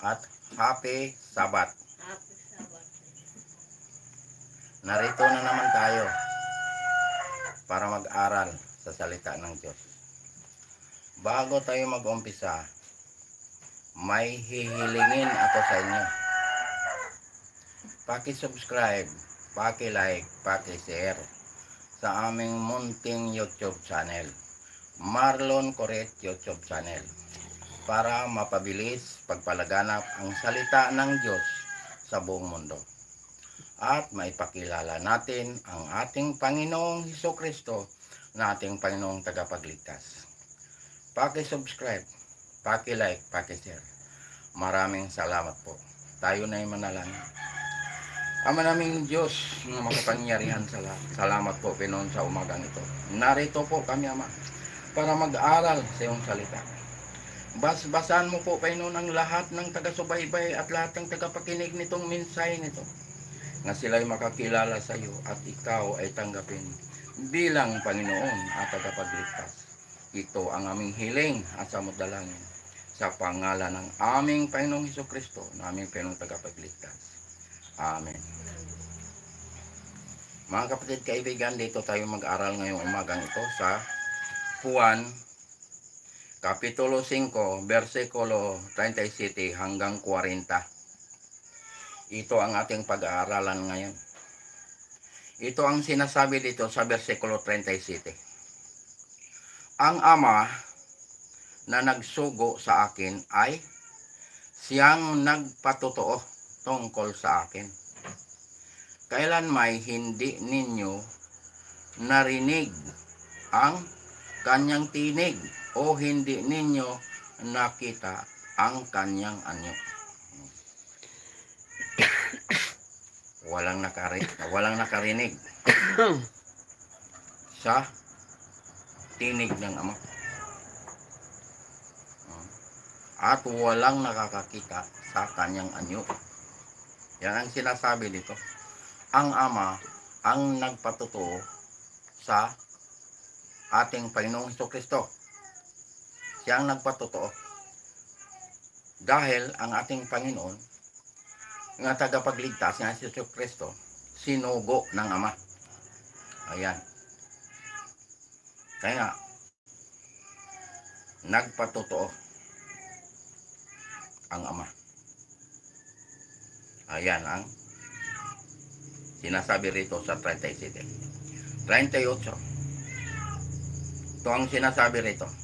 at Happy Sabat. Happy Sabbath. Narito na naman tayo para mag-aral sa salita ng Diyos. Bago tayo mag-umpisa, may hihilingin ako sa inyo. Paki-subscribe, paki-like, paki-share sa aming munting YouTube channel. Marlon Coret YouTube channel para mapabilis pagpalaganap ang salita ng Diyos sa buong mundo at maipakilala natin ang ating Panginoong Heso Kristo na ating Panginoong Tagapagligtas. Paki-subscribe, paki-like, paki-share. Maraming salamat po. Tayo na yung manalangin. Ama naming Diyos na makapangyarihan sa lahat. Salamat po Pinoon sa umagang ito. Narito po kami Ama para mag-aral sa iyong salita. Basbasan mo po Panginoon ang lahat ng taga-subaybay at lahat ng tagapakinig nitong mensahe nito na sila'y makakilala sa iyo at ikaw ay tanggapin bilang Panginoon at tagapagligtas. Ito ang aming hiling at samot dalangin sa pangalan ng aming Panginoong Heso Kristo na aming Panginoong tagapagligtas. Amen. Mga kapatid kaibigan, dito tayo mag-aral ngayong umagang ito sa Juan Kapitulo 5, versikulo 37 hanggang 40. Ito ang ating pag-aaralan ngayon. Ito ang sinasabi dito sa versikulo 37. Ang ama na nagsugo sa akin ay siyang nagpatotoo tungkol sa akin. Kailan may hindi ninyo narinig ang kanyang tinig o hindi ninyo nakita ang kanyang anyo. walang nakari walang nakarinig. Sa tinig ng ama. At walang nakakakita sa kanyang anyo. Yan ang sinasabi dito. Ang ama ang nagpatutuo sa ating Panginoong Kristo siya ang nagpatutuo dahil ang ating Panginoon nga tagapagligtas nga si Jesu Kristo sinugo ng Ama. Ayan. Kaya nagpatotoo ang Ama. Ayan ang sinasabi rito sa 37. 38. Ito ang sinasabi rito.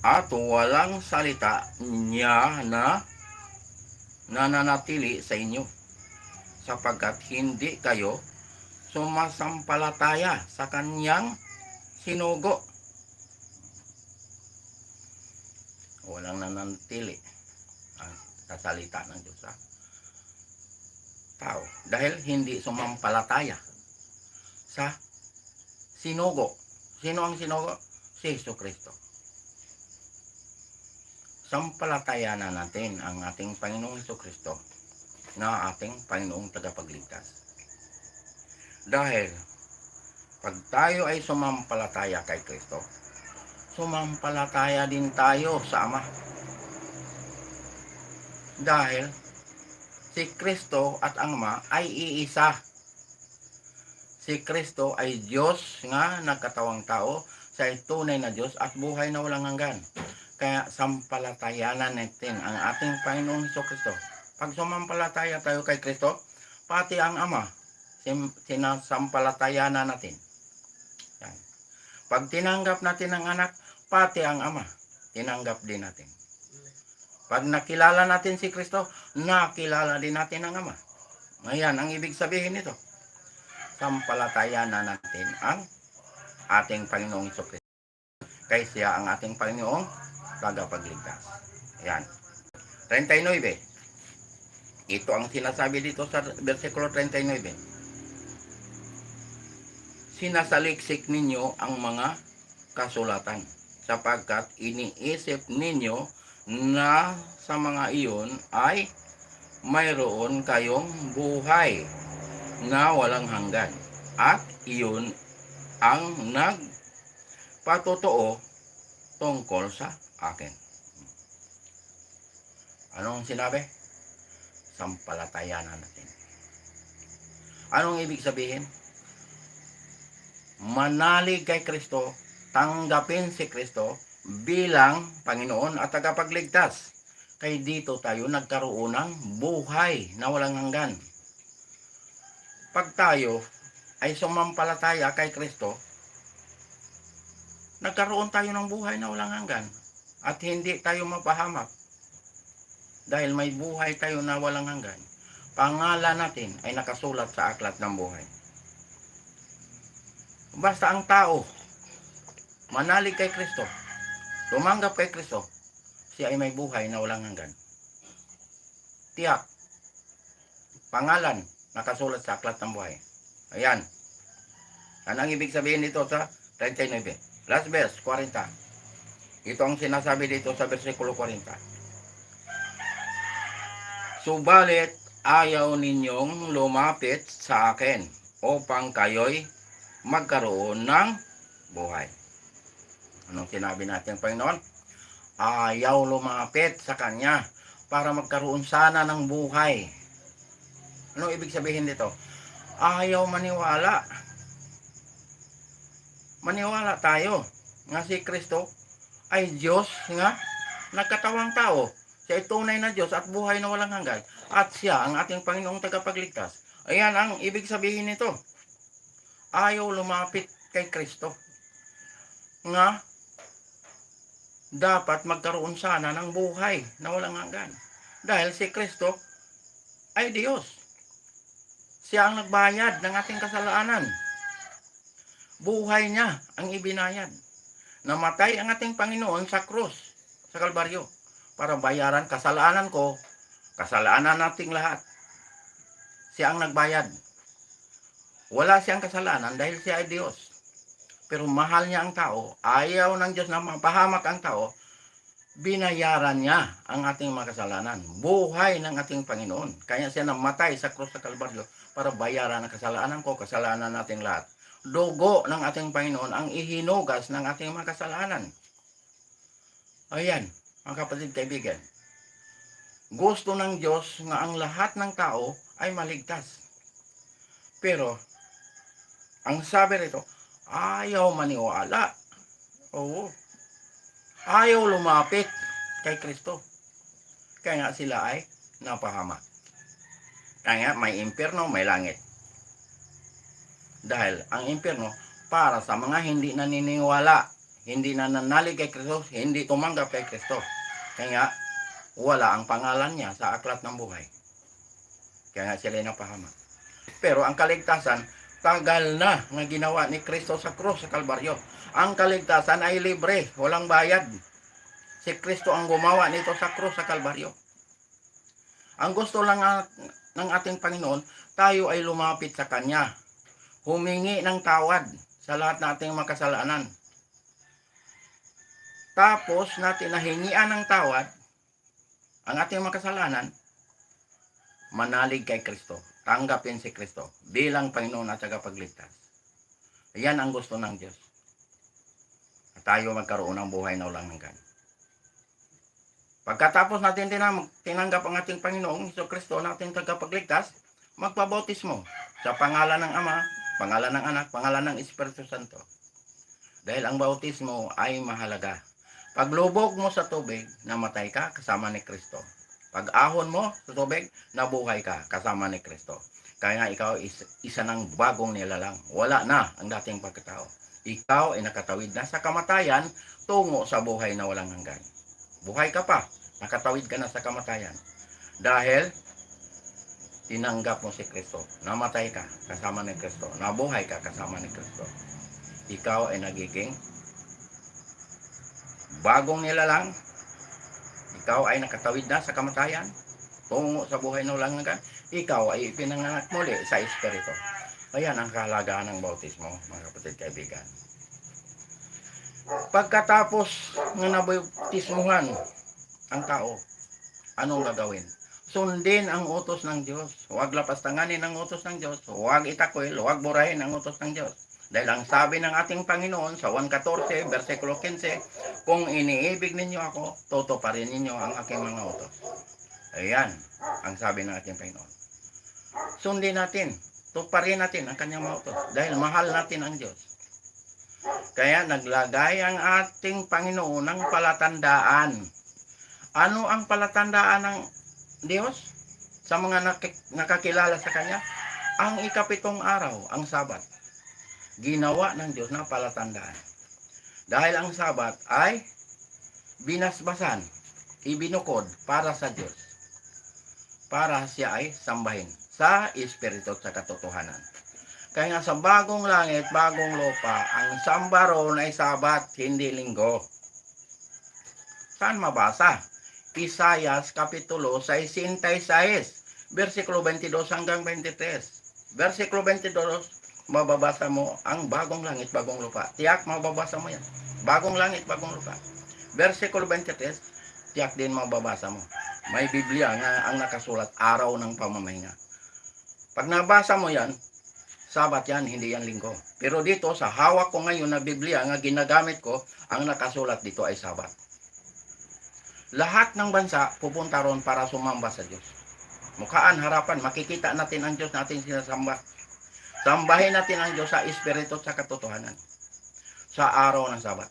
At walang salita niya na nananatili sa inyo sapagkat hindi kayo sumasampalataya sa kanyang sinugo. Walang nananatili ang kasalita ng Diyos sa tao. Dahil hindi sumampalataya sa sinugo. Sino ang sinugo? Si Jesu Kristo sampalatayanan natin ang ating Panginoong Heso Kristo na ating Panginoong tagapagligtas. Dahil pag tayo ay sumampalataya kay Kristo, sumampalataya din tayo sa Ama. Dahil si Kristo at ang Ama ay iisa. Si Kristo ay Diyos nga nagkatawang tao sa tunay na Diyos at buhay na walang hanggan. Kaya sampalatayanan natin ang ating Panginoong Heso Kristo. Pag sumampalataya tayo kay Kristo, pati ang Ama, sinasampalatayanan natin. Yan. Pag tinanggap natin ang anak, pati ang Ama, tinanggap din natin. Pag nakilala natin si Kristo, nakilala din natin ang Ama. Ayan, ang ibig sabihin nito. Sampalatayanan natin ang ating Panginoong Kristo. Kaya siya ang ating Panginoong tagapagligtas. Ayan. 39. Ito ang sinasabi dito sa versikulo 39. Sinasaliksik ninyo ang mga kasulatan sapagkat iniisip ninyo na sa mga iyon ay mayroon kayong buhay na walang hanggan at iyon ang nagpatotoo tungkol sa akin. Anong sinabi? Sampalatayanan natin. Anong ibig sabihin? Manalig kay Kristo, tanggapin si Kristo bilang Panginoon at tagapagligtas. Kay dito tayo nagkaroon ng buhay na walang hanggan. Pag tayo ay sumampalataya kay Kristo, nagkaroon tayo ng buhay na walang hanggan at hindi tayo mapahamak dahil may buhay tayo na walang hanggan. Pangalan natin ay nakasulat sa aklat ng buhay. Basta ang tao manalig kay Kristo, tumanggap kay Kristo, siya ay may buhay na walang hanggan. Tiyak. Pangalan nakasulat sa aklat ng buhay. Ayan. Ano ang ibig sabihin dito sa 39? Last verse, 40. Ito ang sinasabi dito sa versikulo 40. Subalit, ayaw ninyong lumapit sa akin upang kayo'y magkaroon ng buhay. Anong sinabi natin, Panginoon? Ayaw lumapit sa Kanya para magkaroon sana ng buhay. Anong ibig sabihin dito? Ayaw maniwala. Maniwala tayo nga si Kristo ay Diyos nga nagkatawang tao. Siya ay tunay na Diyos at buhay na walang hanggan. At siya ang ating Panginoong tagapagligtas. Ayan ang ibig sabihin nito. Ayaw lumapit kay Kristo. Nga dapat magkaroon sana ng buhay na walang hanggan. Dahil si Kristo ay Diyos. Siya ang nagbayad ng ating kasalanan. Buhay niya ang ibinayad. Namatay ang ating Panginoon sa krus, sa Kalbaryo, para bayaran kasalanan ko, kasalanan nating lahat. Siya ang nagbayad. Wala siyang kasalanan dahil siya ay Diyos. Pero mahal niya ang tao, ayaw ng Diyos na mapahamak ang tao, binayaran niya ang ating mga kasalanan. Buhay ng ating Panginoon. Kaya siya namatay sa krus sa Kalbaryo para bayaran ang kasalanan ko, kasalanan nating lahat. Dugo ng ating Panginoon ang ihinugas ng ating mga kasalanan. Ayan, mga kapatid kaibigan. Gusto ng Diyos nga ang lahat ng tao ay maligtas. Pero, ang sabi rito, ayaw maniwala. Oo. Ayaw lumapit kay Kristo. Kaya nga sila ay napahamak. Kaya may impyerno, may langit. Dahil ang impyerno para sa mga hindi naniniwala, hindi nananalig kay Kristo, hindi tumanggap kay Kristo. Kaya wala ang pangalan niya sa aklat ng buhay. Kaya nga sila napahamak. Pero ang kaligtasan, tagal na nga ginawa ni Kristo sa krus sa Kalbaryo. Ang kaligtasan ay libre, walang bayad. Si Kristo ang gumawa nito sa krus sa Kalbaryo. Ang gusto lang ng ating Panginoon, tayo ay lumapit sa Kanya. Humingi ng tawad sa lahat nating makasalanan. Tapos natin nahingian ng tawad ang ating makasalanan, manalig kay Kristo. Tanggapin si Kristo bilang Panginoon at tagapagligtas. Yan ang gusto ng Diyos. At tayo magkaroon ng buhay na walang hanggan. Pagkatapos natin tinanggap ang ating Panginoong Iso Kristo na ating tagapagligtas, magpabautismo sa pangalan ng Ama, pangalan ng Anak, pangalan ng Espiritu Santo. Dahil ang bautismo ay mahalaga. Paglubog mo sa tubig, namatay ka kasama ni Kristo. Pag ahon mo sa tubig, nabuhay ka kasama ni Kristo. Kaya nga ikaw is isa ng bagong nilalang. Wala na ang dating pagkatao. Ikaw ay nakatawid na sa kamatayan tungo sa buhay na walang hanggan. Buhay ka pa, nakatawid ka na sa kamatayan. Dahil tinanggap mo si Kristo. Namatay ka kasama ni Kristo. Nabuhay ka kasama ni Kristo. Ikaw ay nagiging bagong nilalang. Ikaw ay nakatawid na sa kamatayan. Tungo sa buhay na walang hanggan. Ikaw ay pinanganak muli sa Espiritu. Ayan ang kahalagaan ng bautismo, mga kapatid kaibigan. Pagkatapos ng nabautismuhan ang tao, anong gagawin? Sundin ang utos ng Diyos. Huwag lapastanganin ang utos ng Diyos. Huwag itakwil, huwag burahin ang utos ng Diyos. Dahil ang sabi ng ating Panginoon sa 1.14, versikulo 15, kung iniibig ninyo ako, tutuparin ninyo ang aking mga utos. Ayan, ang sabi ng ating Panginoon. Sundin natin, tuparin natin ang kanyang mga utos dahil mahal natin ang Diyos. Kaya naglagay ang ating Panginoon ng palatandaan. Ano ang palatandaan ng Diyos sa mga nak- nakakilala sa Kanya? Ang ikapitong araw, ang Sabat. Ginawa ng Diyos na palatandaan. Dahil ang Sabat ay binasbasan, ibinukod para sa Diyos. Para siya ay sambahin sa Espiritu at sa katotohanan. Kaya nga sa bagong langit, bagong lupa, ang samba roon ay sabat, hindi linggo. Saan mabasa? Isayas Kapitulo 66, versikulo 22 hanggang 23. Versikulo 22, mababasa mo ang bagong langit, bagong lupa. Tiyak, mababasa mo yan. Bagong langit, bagong lupa. Versikulo 23, tiyak din mababasa mo. May Biblia nga ang nakasulat, araw ng pamamahinga. Pag nabasa mo yan, Sabat yan, hindi yan linggo. Pero dito, sa hawak ko ngayon na Biblia nga ginagamit ko, ang nakasulat dito ay Sabat. Lahat ng bansa pupunta ron para sumamba sa Diyos. Mukhaan, harapan, makikita natin ang Diyos natin sinasamba. Sambahin natin ang Diyos sa Espiritu at sa katotohanan. Sa araw ng Sabat.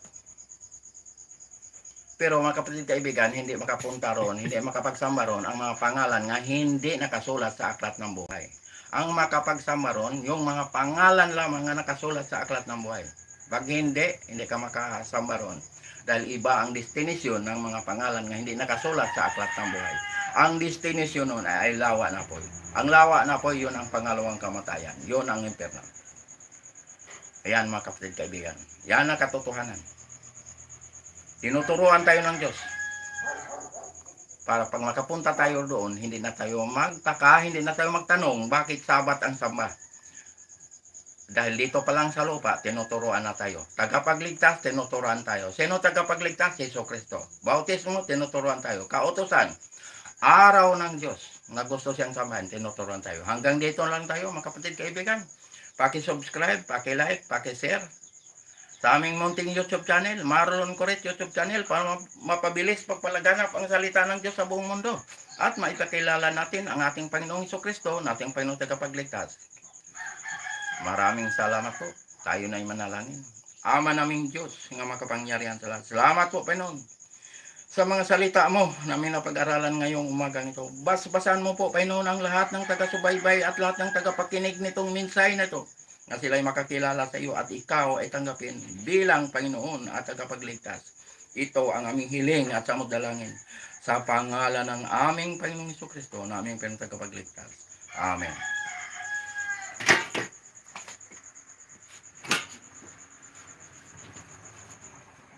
Pero mga kapatid kaibigan, hindi makapunta ron, hindi makapagsamba ron ang mga pangalan nga hindi nakasulat sa aklat ng buhay ang makapagsama ron, yung mga pangalan lamang na nakasulat sa aklat ng buhay. Pag hindi, hindi ka makasama ron. Dahil iba ang destinasyon ng mga pangalan nga hindi nakasulat sa aklat ng buhay. Ang destinasyon nun ay, ay lawa na po. Ang lawa na po, yun ang pangalawang kamatayan. Yun ang impernal. Ayan mga kapatid kaibigan. Yan ang katotohanan. Tinuturuan tayo ng Diyos para pag makapunta tayo doon, hindi na tayo magtaka, hindi na tayo magtanong bakit sabat ang samba. Dahil dito pa lang sa lupa, tinuturuan na tayo. Tagapagligtas, tinuturuan tayo. Sino tagapagligtas? Yeso Kristo. Bautismo, tinuturuan tayo. Kautosan, araw ng Diyos na gusto siyang samahan, tinuturuan tayo. Hanggang dito lang tayo, mga kapatid kaibigan. Paki-subscribe, paki-like, paki-share sa aming munting YouTube channel, Marlon Coret YouTube channel para mapabilis pagpalaganap ang salita ng Diyos sa buong mundo at maipakilala natin ang ating Panginoong Iso Kristo, nating Panginoong tagapagligtas. Maraming salamat po. Tayo na manalangin. Ama naming Diyos, nga makapangyarihan sa lahat. Salamat po, Panginoon, sa mga salita mo na may napag-aralan ngayong umagang ito. Bas-basan mo po, Panginoon, ang lahat ng taga-subaybay at lahat ng tagapakinig nitong minsay na ito na sila'y makakilala sa iyo at ikaw ay tanggapin bilang Panginoon at tagapagligtas. Ito ang aming hiling at samot dalangin sa pangalan ng aming Panginoong Kristo na aming pinagtagapagligtas. Amen.